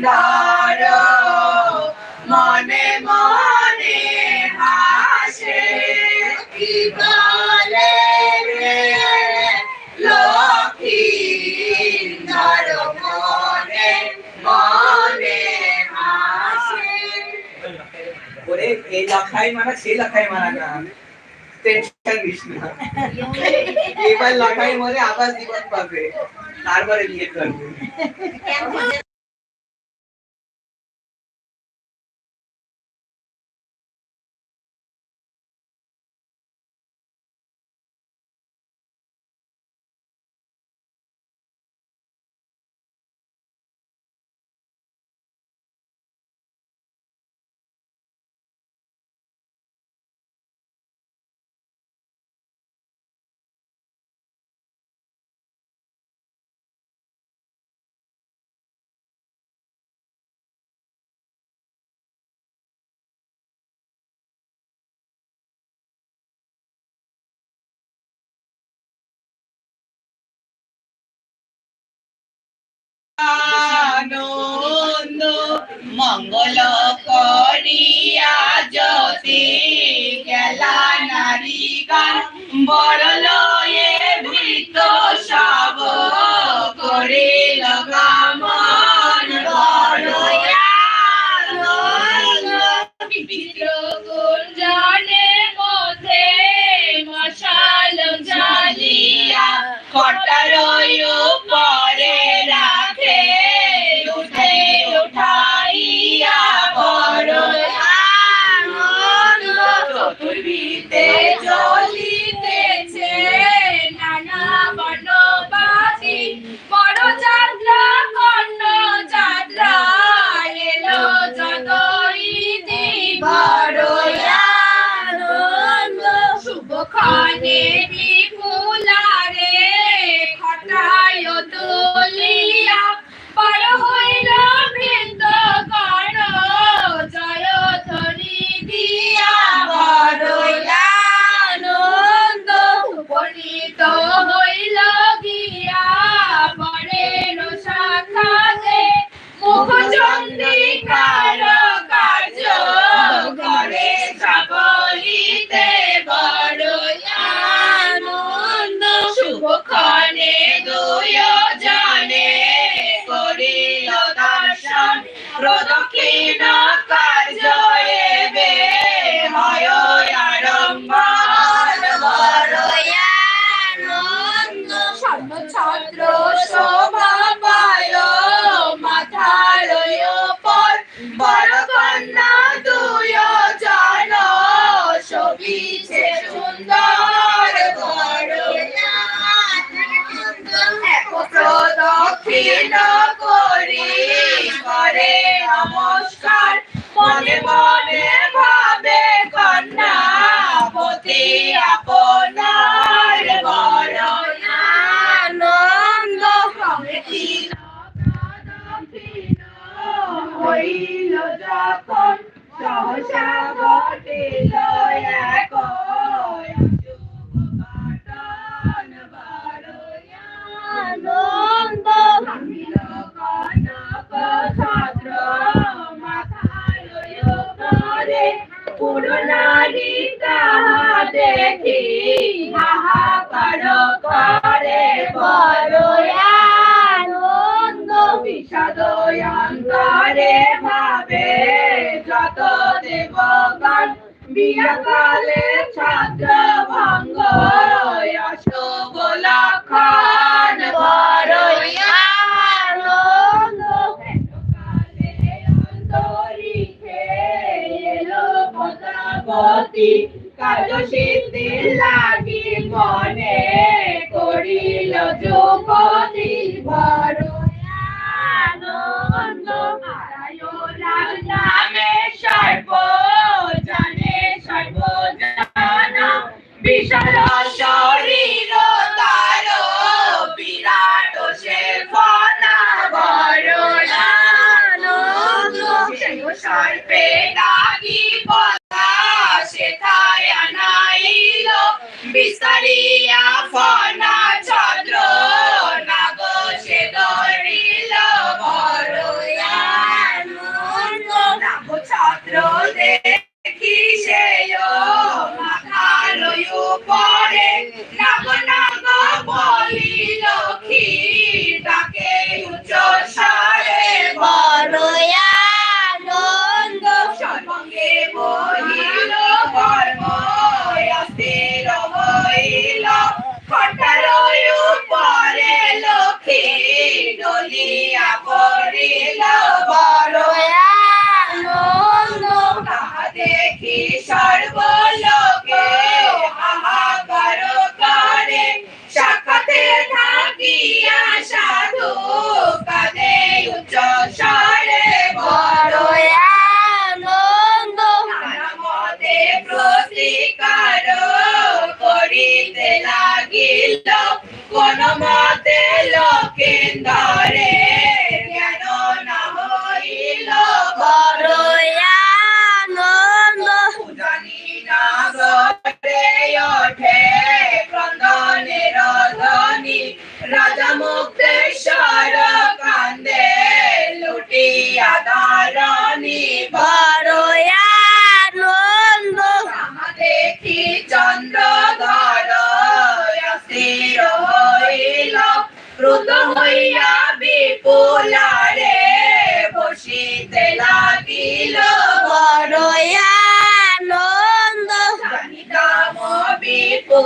সুন্দর মনে মনে হাসে। কি বলে রে লক্ষিন্দর মনে মনে হাসে। ওরে এই লাখাই মারা সেই লাখাই মারা না। টেনশন নিস না। এবার লাখাই মরে আবার জীবন পাবে। তারপরে বিয়ে করবে। আনন্দ মঙ্গল করিয়া জ্যোতি গেলা নারী গান। বড় লয়ে ভৃত সব করে কামন baby. Rodokina. মনে মনে ভাবে কন্যা পতি আপনার বরণানন্দ হইল যখন সহসা হাহাকার করে আনন্দ বিষাদ অন্তরে ভাবে যত দেবগণ বিয়াকালে ছাত্র ভঙ্গ অশুভ লক্ষণ বড় আনন্দ এলো পদ্মাবতী কাজ সিদ্ধি লাগি মনে করিল যুবতী বড় আনন্দ আরায়ণ নামে সর্ব জানে সর্ব জানা বিশাল Yeah.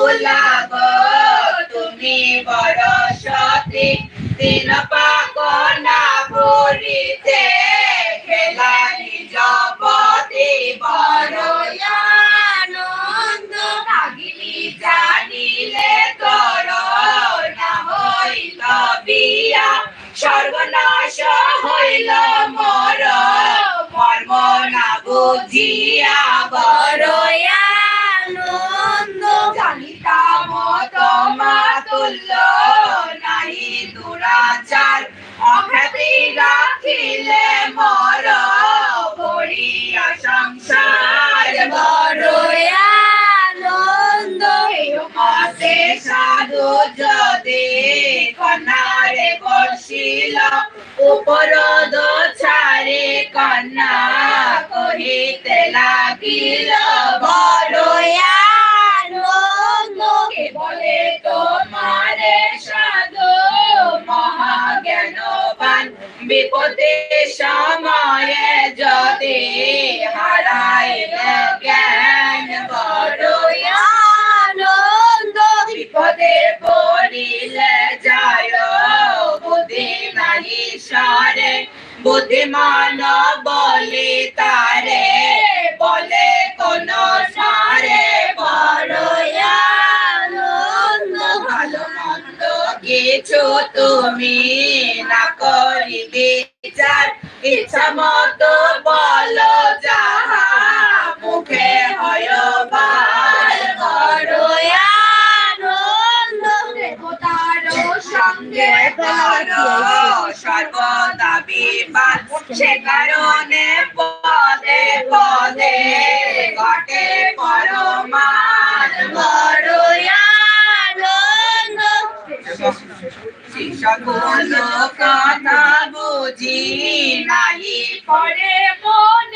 ভোলা গো তুমি বড় সতী দিন উপরদ ছাড়ে কন্যা কহিতে লাগিল বড়য়া লোকে বলে তোমারে সাধু, মহাজ্ঞানবান। বিপদে সময়ে যদি হারাইল জ্ঞান বড়য়া বিপদে পড়িলে বুদ্ধিমান বলি তারে বলে কোন সারে ভালো মন্দ কিছু তুমি না করি বিচার ইচ্ছা মতো বলো যাহা মুখে হয় বার করো সঙ্গে করো সে কারণে পদে পদে ঘটে পরমান সকল কথা বুঝি নাহি পরে মন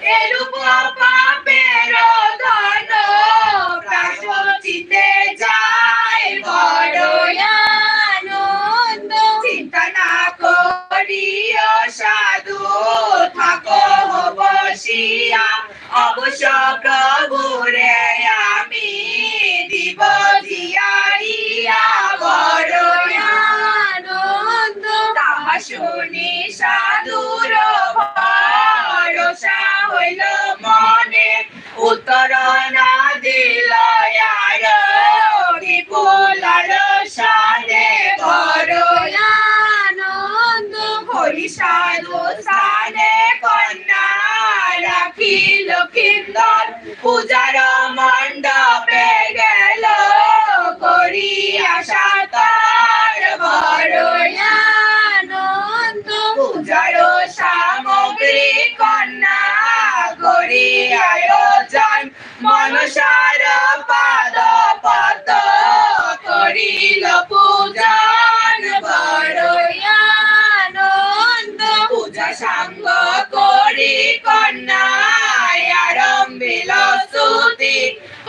Ele voa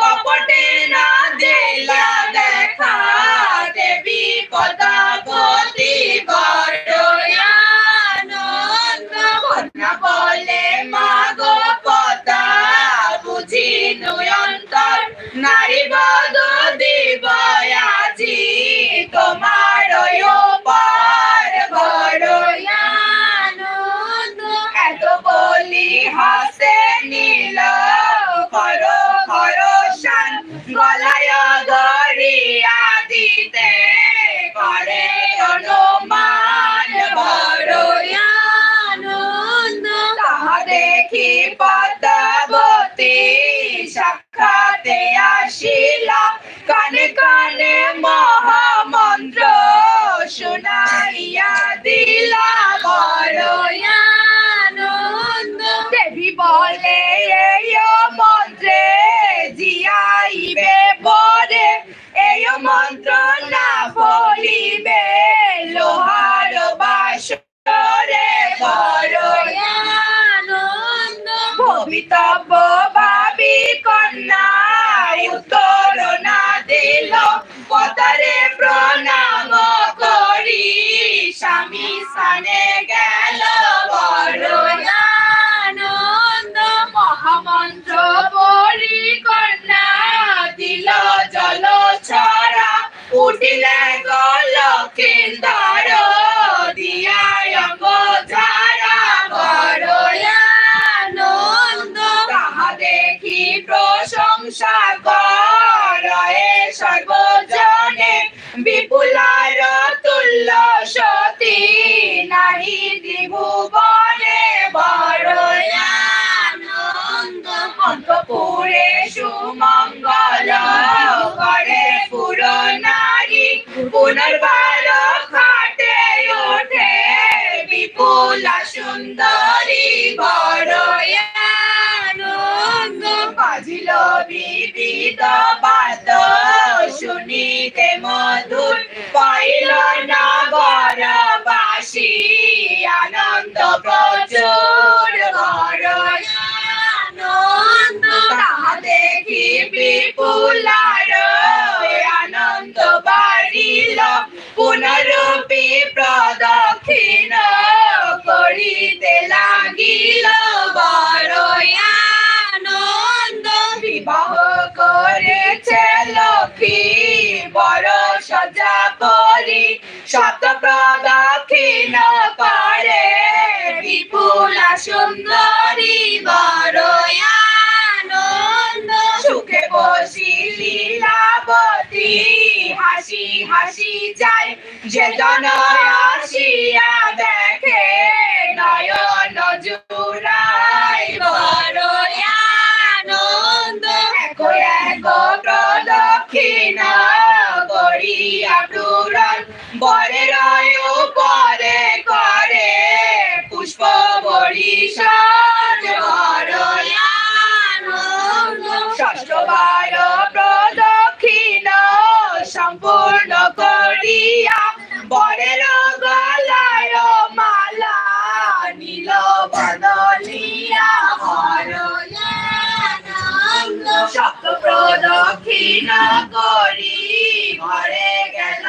কপটে না দিলা দেখা দেবী পদাবতী বড়ই আনন্দ কন্যা বলে মাগো পদা বুঝি নয়ন্তর নারী বদ দিব আজি তোমার উঠিলে গল কিন্দর দিয়ায় বড়ই আনন্দ বাজিল বিবিধ বাদ শুনিতে মধুর পাইল নগরবাসী আনন্দ প্রচুর বড়ই আনন্দ তাহা দেখি বিপুলার আনন্দ বাড়িল পুনরূপী প্রদক্ষিণ লাগিল বড়ই আনন্দ, বিবাহ করেছে লক্ষ্মী বড় সজা করি শত প্রদক্ষিণ করে বিপুলা সুন্দরী, বড়ই আনন্দ। লীলাবতী হাসি হাসি যায় যে জন দেখে, নয়ন জুড়াই এক প্রদক্ষিণ করিয়া পূরণ। বরের পরে করে পুষ্প করিয়া বরের গলায় মালা নীল বদলিয়া আনন্দ। সপ্ত প্রদক্ষিণ করি ঘরে গেলা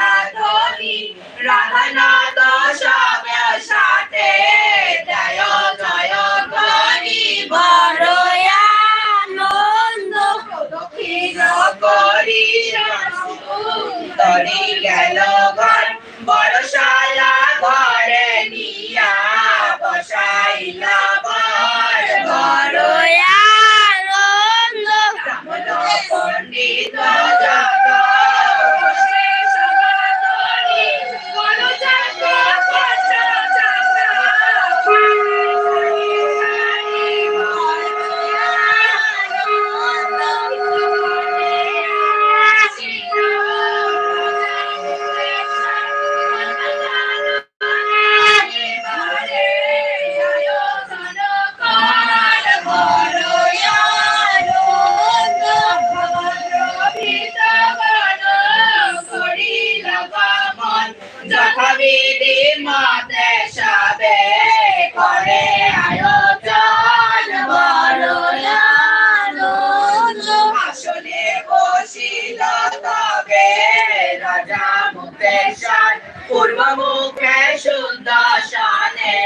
দেশান পূর্ব মুখে সুদর্শনে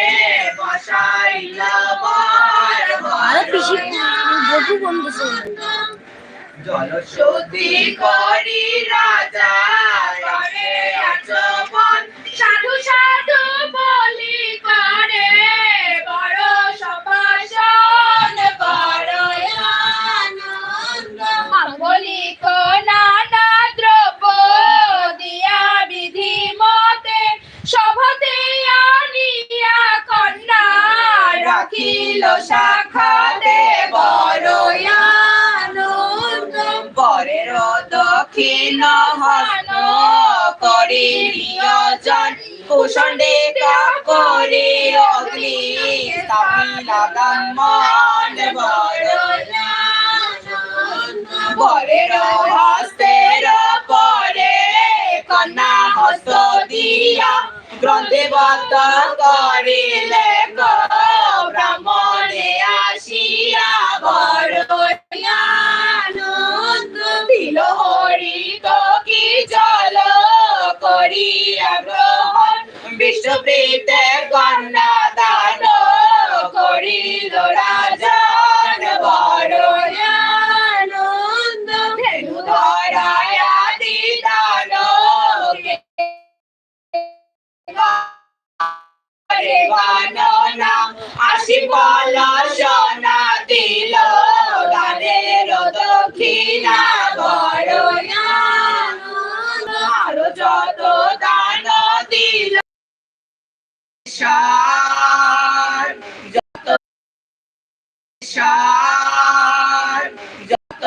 বসাইল জলশুদ্ধি করি রাজা সাধু সাধু রাখিল শাখাতে বড় আনন্দ বরের দক্ষিণ হস্ত করি নিয়োজন কুষণ্ডে করি অগ্নি স্থাপিলা ব্রাহ্মণ বড় বরের হস্তের পরে কন্যা হস্ত দিয়া গ্রন্থে বদ্ধ করিলে গো জল করিয়া গ্রহণ বিষ্ণুপ্রীতে কন্যা দান করিল রাজন বড় আনন্দ ধেনু ধরায় দিদান নাম আসি বল সার যত সার যত